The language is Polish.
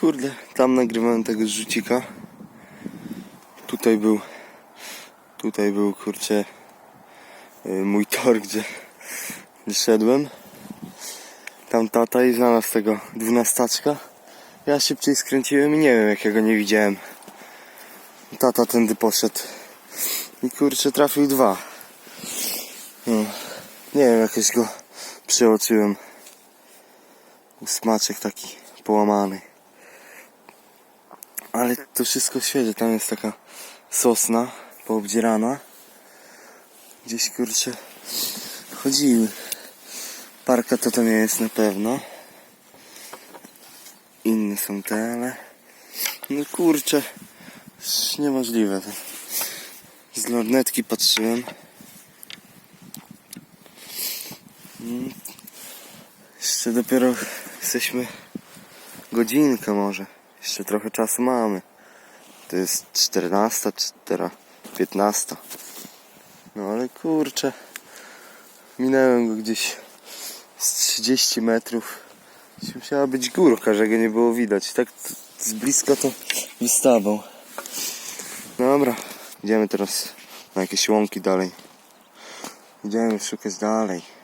Kurde, tam nagrywałem tego rzucika. Tutaj był, tutaj był kurczę y, mój tor, gdzie, gdzie szedłem. Tam tata i znalazł tego dwunastaczka. Ja szybciej skręciłem i nie wiem jak ja go nie widziałem. Tata tędy poszedł. I kurczę trafił dwa. No, nie wiem, jakoś go przeoczyłem. Smaczek taki połamany. Ale to wszystko świeże. Tam jest taka sosna poobdzierana. Gdzieś kurczę chodziły. Parka to to nie jest na pewno. Inne są te, ale... No kurczę, niemożliwe. Z lornetki patrzyłem. Mm. Jeszcze dopiero jesteśmy godzinkę może. Jeszcze trochę czasu mamy. To jest 14, czy teraz 15. No ale kurczę. Minąłem go gdzieś z 30 metrów. Musiała być górka, że go nie było widać. Tak z bliska to wystawał. Dobra, idziemy teraz na jakieś łąki dalej. Idziemy szukać dalej.